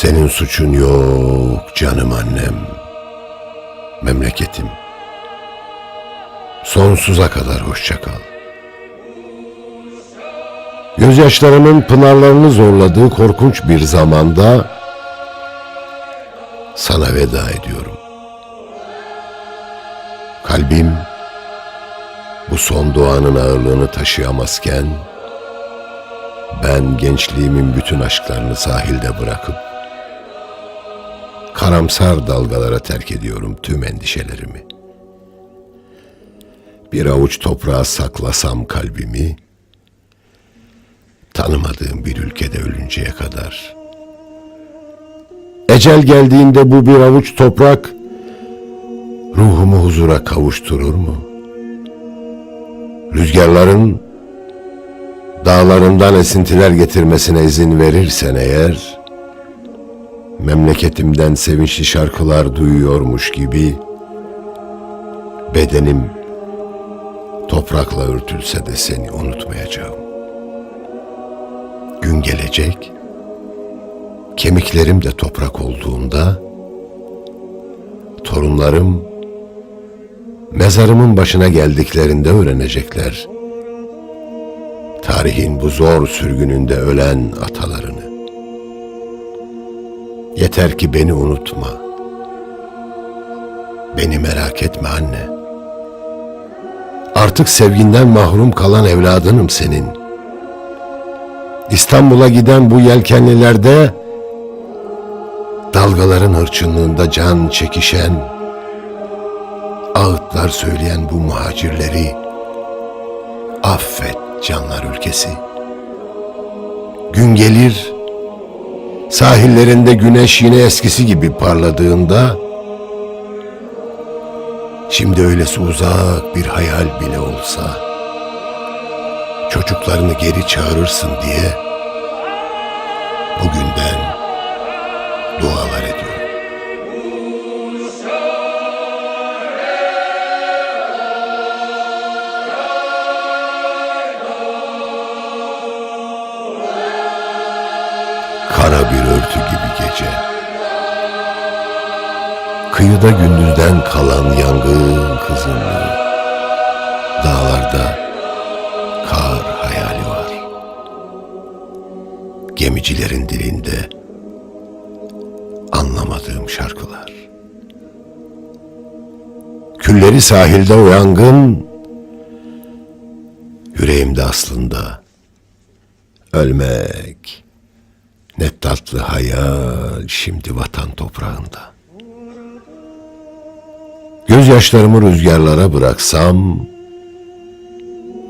Senin suçun yok canım annem. Memleketim. Sonsuza kadar hoşça kal. Gözyaşlarımın pınarlarını zorladığı korkunç bir zamanda sana veda ediyorum. Kalbim bu son duanın ağırlığını taşıyamazken ben gençliğimin bütün aşklarını sahilde bırakıp karamsar dalgalara terk ediyorum tüm endişelerimi. Bir avuç toprağa saklasam kalbimi, tanımadığım bir ülkede ölünceye kadar. Ecel geldiğinde bu bir avuç toprak ruhumu huzura kavuşturur mu? Rüzgarların dağlarından esintiler getirmesine izin verirsen eğer, memleketimden sevinçli şarkılar duyuyormuş gibi, bedenim toprakla örtülse de seni unutmayacağım. Gün gelecek, kemiklerim de toprak olduğunda, torunlarım mezarımın başına geldiklerinde öğrenecekler. Tarihin bu zor sürgününde ölen atalarını. Yeter ki beni unutma. Beni merak etme anne. Artık sevginden mahrum kalan evladınım senin. İstanbul'a giden bu yelkenlilerde dalgaların hırçınlığında can çekişen ağıtlar söyleyen bu muhacirleri affet canlar ülkesi. Gün gelir, sahillerinde güneş yine eskisi gibi parladığında, şimdi öylesi uzak bir hayal bile olsa, çocuklarını geri çağırırsın diye, bugünden Kara bir örtü gibi gece. Kıyıda gündüzden kalan yangın kızınlığı. Dağlarda kar hayali var. Gemicilerin dilinde anlamadığım şarkılar. Külleri sahilde o yangın, yüreğimde aslında ölmek. Ne tatlı hayal şimdi vatan toprağında. Gözyaşlarımı rüzgarlara bıraksam,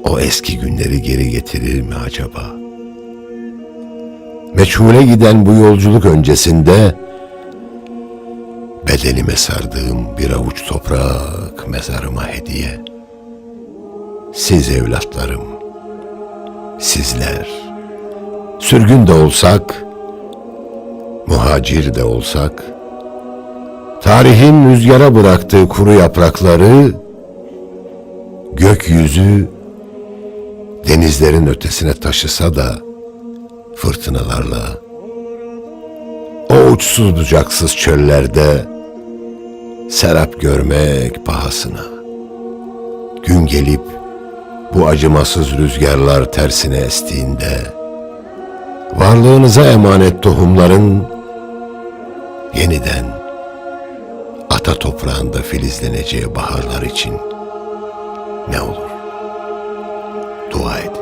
o eski günleri geri getirir mi acaba? Meçhule giden bu yolculuk öncesinde, bedenime sardığım bir avuç toprak mezarıma hediye. Siz evlatlarım, sizler, sürgün de olsak, muhacir de olsak, tarihin rüzgara bıraktığı kuru yaprakları, gökyüzü denizlerin ötesine taşısa da fırtınalarla, o uçsuz bucaksız çöllerde serap görmek pahasına. Gün gelip bu acımasız rüzgarlar tersine estiğinde, varlığınıza emanet tohumların yeniden ata toprağında filizleneceği baharlar için ne olur? Dua edin.